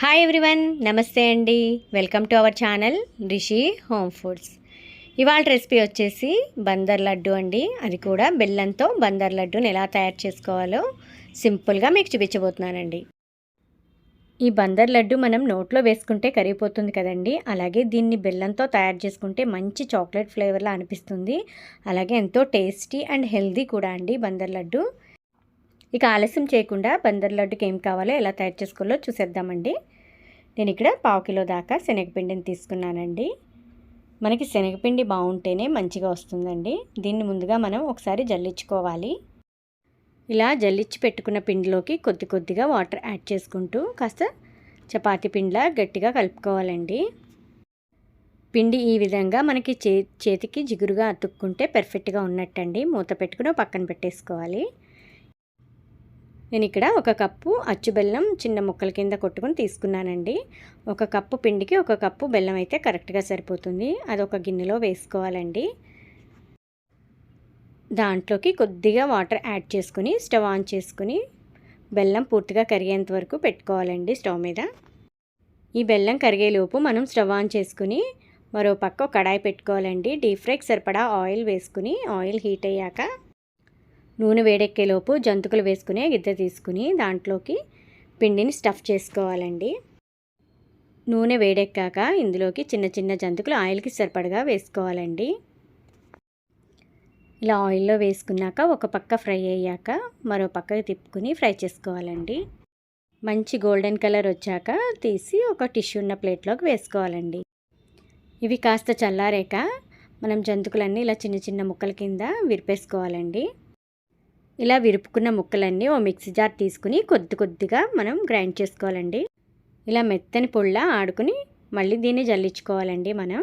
Hi everyone నమస్తే అండి. Welcome to our channel Rishi home foods ఇవాళ రెసిపీ వచ్చేసి బందర్ లడ్డు అండి. అది కూడా బెల్లంతో బందర్ లడ్డుని ఎలా తయారు చేసుకోవాలో సింపుల్గా మీకు చూపించబోతున్నానండి. ఈ బందర్ లడ్డు మనం నోట్లో వేసుకుంటే కరిగిపోతుంది కదండి. అలాగే దీన్ని బెల్లంతో తయారు చేసుకుంటే మంచి చాక్లెట్ ఫ్లేవర్లా అనిపిస్తుంది. అలాగే ఎంతో టేస్టీ అండ్ హెల్దీ కూడా అండి బందర్ లడ్డు. ఇక ఆలస్యం చేయకుండా బందర్ లడ్డుకి ఏం కావాలో ఎలా తయారు చేసుకోవాలో చూసేద్దామండి. నేను ఇక్కడ పావు కిలో దాకా శనగపిండిని తీసుకున్నానండి. మనకి శనగపిండి బాగుంటేనే మంచిగా వస్తుందండి. దీన్ని ముందుగా మనం ఒకసారి జల్లించుకోవాలి. ఇలా జల్లించి పెట్టుకున్న పిండిలోకి కొద్ది కొద్దిగా వాటర్ యాడ్ చేసుకుంటూ కాస్త చపాతీ పిండిలా గట్టిగా కలుపుకోవాలండి. పిండి ఈ విధంగా మనకి చే చేతికి జిగురుగా అతుక్కుంటే పెర్ఫెక్ట్గా ఉన్నట్టండి. మూత పెట్టుకుని పక్కన పెట్టేసుకోవాలి. నేను ఇక్కడ ఒక కప్పు అచ్చు బెల్లం చిన్న ముక్కల కింద కొట్టుకుని తీసుకున్నానండి. ఒక కప్పు పిండికి ఒక కప్పు బెల్లం అయితే కరెక్ట్గా సరిపోతుంది. అది ఒక గిన్నెలో వేసుకోవాలండి. దాంట్లోకి కొద్దిగా వాటర్ యాడ్ చేసుకుని స్టవ్ ఆన్ చేసుకుని బెల్లం పూర్తిగా కరిగేంత వరకు పెట్టుకోవాలండి స్టవ్ మీద. ఈ బెల్లం కరిగేలోపు మనం స్టవ్ ఆన్ చేసుకుని మరో పక్క కడాయి పెట్టుకోవాలండి. డీప్ ఫ్రైకి సరిపడా ఆయిల్ వేసుకుని ఆయిల్ హీట్ అయ్యాక నూనె వేడెక్కేలోపు జంతుకులు వేసుకుని గిద్దె తీసుకుని దాంట్లోకి పిండిని స్టఫ్ చేసుకోవాలండి. నూనె వేడెక్కాక ఇందులోకి చిన్న చిన్న జంతుకులు ఆయిల్కి సరిపడగా వేసుకోవాలండి. ఇలా ఆయిల్లో వేసుకున్నాక ఒక పక్క ఫ్రై అయ్యాక మరో పక్కకి తిప్పుకుని ఫ్రై చేసుకోవాలండి. మంచి గోల్డెన్ కలర్ వచ్చాక తీసి ఒక టిష్యూ ఉన్న ప్లేట్లోకి వేసుకోవాలండి. ఇవి కాస్త చల్లారాక మనం జంతుకులన్నీ ఇలా చిన్న చిన్న ముక్కల కింద విరిపేసుకోవాలండి. ఇలా విరుపుకున్న ముక్కలన్నీ ఓ మిక్సీ జార్ తీసుకుని కొద్ది కొద్దిగా మనం గ్రైండ్ చేసుకోవాలండి. ఇలా మెత్తని పొడిలా ఆడుకుని మళ్ళీ దీన్ని జల్లించుకోవాలండి మనం.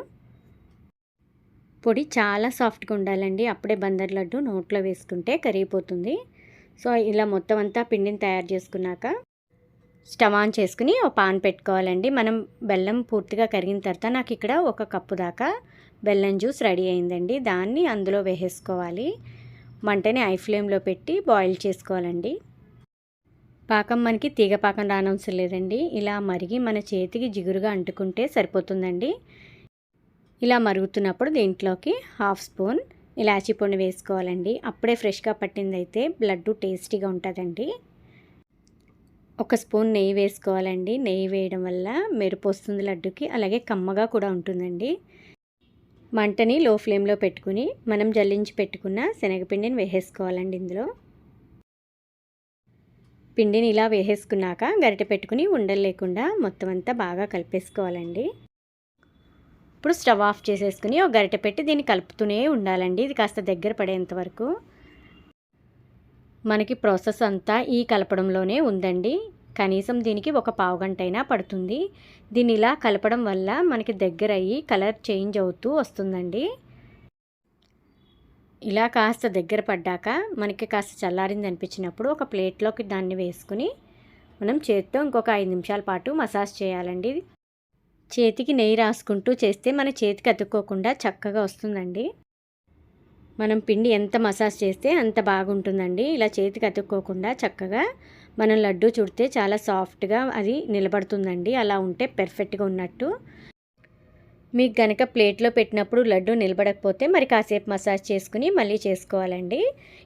పొడి చాలా సాఫ్ట్గా ఉండాలండి. అప్పుడే బందర్ లడ్డు నోట్లో వేసుకుంటే కరిగిపోతుంది. సో ఇలా మొత్తం అంతా పిండిని తయారు చేసుకున్నాక స్టవ్ ఆన్ చేసుకుని ఒక పాన్ పెట్టుకోవాలండి. మనం బెల్లం పూర్తిగా కరిగిన తర్వాత నాకు ఇక్కడ ఒక కప్పు దాకా బెల్లం జ్యూస్ రెడీ అయిందండి. దాన్ని అందులో వేసేసుకోవాలి. మంటని ఐ ఫ్లేమ్లో పెట్టి బాయిల్ చేసుకోవాలండి. పాకం మనకి తీగ పాకం రానవసరం లేదండి ఇలా మరిగి మన చేతికి జిగురుగా అంటుకుంటే సరిపోతుందండి. ఇలా మరుగుతున్నప్పుడు దీంట్లోకి హాఫ్ స్పూన్ ఇలాచీ పొడి వేసుకోవాలండి. అప్పుడే ఫ్రెష్గా పట్టింది అయితే లడ్డు టేస్టీగా ఉంటుందండి. ఒక స్పూన్ నెయ్యి వేసుకోవాలండి. నెయ్యి వేయడం వల్ల మెరుపు వస్తుంది లడ్డుకి అలాగే కమ్మగా కూడా ఉంటుందండి. మంటని లో ఫ్లేమ్లో పెట్టుకుని మనం జల్లించి పెట్టుకున్న శనగపిండిని వేసేసుకోవాలండి ఇందులో. పిండిని ఇలా వేసేసుకున్నాక గరిటె పెట్టుకుని ఉండలు లేకుండా మొత్తం అంతా బాగా కలిపేసుకోవాలండి. ఇప్పుడు స్టవ్ ఆఫ్ చేసేసుకుని ఒక గరిటె పెట్టి దీన్ని కలుపుతూనే ఉండాలండి. ఇది కాస్త దగ్గర పడేంత వరకు. మనకి ప్రాసెస్ అంతా ఈ కలపడంలోనే ఉందండి. కనీసం దీనికి ఒక పావు గంట అయినా పడుతుంది. దీన్ని ఇలా కలపడం వల్ల మనకి దగ్గర అయ్యి కలర్ చేంజ్ అవుతూ వస్తుందండి. ఇలా కాస్త దగ్గర పడ్డాక మనకి కాస్త చల్లారింది అనిపించినప్పుడు ఒక ప్లేట్లోకి దాన్ని వేసుకుని మనం చేతితో ఇంకొక ఐదు నిమిషాల పాటు మసాజ్ చేయాలండి. చేతికి నెయ్యి రాసుకుంటూ చేస్తే మన చేతికి అతుక్కోకుండా చక్కగా వస్తుందండి. మనం పిండి ఎంత మసాజ్ చేస్తే అంత బాగుంటుందండి. ఇలా చేతికి అతుక్కోకుండా చక్కగా మనం లడ్డు చుడితే చాలా సాఫ్ట్గా అది నిలబడుతుందండి. అలా ఉంటే పెర్ఫెక్ట్గా ఉన్నట్టు. మీకు గనక ప్లేట్లో పెట్టినప్పుడు లడ్డు నిలబడకపోతే మరి కాసేపు మసాజ్ చేసుకుని మళ్ళీ చేసుకోవాలండి.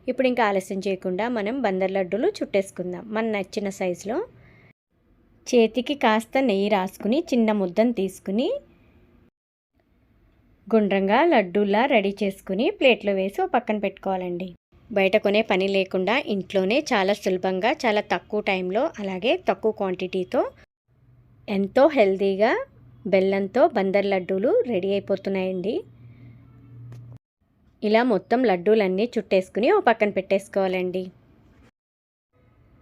ఇప్పుడు ఇంకా ఆలస్యం చేయకుండా మనం బందర్ లడ్డూలు చుట్టేసుకుందాం. మన నచ్చిన సైజులో. చేతికి కాస్త నెయ్యి రాసుకుని చిన్న ముద్దను తీసుకుని గుండ్రంగా లడ్డూలా రెడీ చేసుకుని ప్లేట్లో వేసి ఓ పక్కన పెట్టుకోవాలండి. బయట కొనే పని లేకుండా ఇంట్లోనే చాలా సులభంగా చాలా తక్కువ టైంలో అలాగే తక్కువ క్వాంటిటీతో ఎంతో హెల్తీగా బెల్లంతో బందర్ లడ్డూలు రెడీ అయిపోతున్నాయండి. ఇలా మొత్తం లడ్డూలన్నీ చుట్టేసుకుని ఓ పక్కన పెట్టేసుకోవాలండి.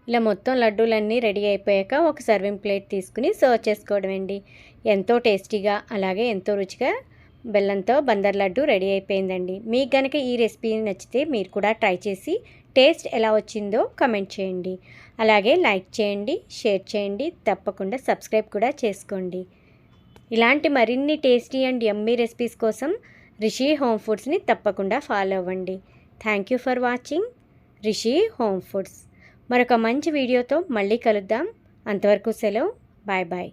ఇలా మొత్తం లడ్డూలన్నీ రెడీ అయిపోయాక ఒక సర్వింగ్ ప్లేట్ తీసుకుని సర్వ్ చేసుకోవడం అండి ఎంతో టేస్టీగా అలాగే ఎంతో రుచిగా బెల్లంతో బందర్ లడ్డు రెడీ అయిపోయిందండి. మీకు కనుక ఈ రెసిపీ నచ్చితే మీరు కూడా ట్రై చేసి టేస్ట్ ఎలా వచ్చిందో కమెంట్ చేయండి. అలాగే లైక్ చేయండి షేర్ చేయండి తప్పకుండా సబ్స్క్రైబ్ కూడా చేసుకోండి. ఇలాంటి మరిన్ని టేస్టీ అండ్ యమ్మీ రెసిపీస్ కోసం రిషి హోమ్ ఫుడ్స్ని తప్పకుండా ఫాలో అవ్వండి. Thank you for watching Rishi home foods. మరొక మంచి వీడియోతో మళ్ళీ కలుద్దాం. అంతవరకు సెలవు. Bye bye.